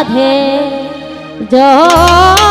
Radhe Joy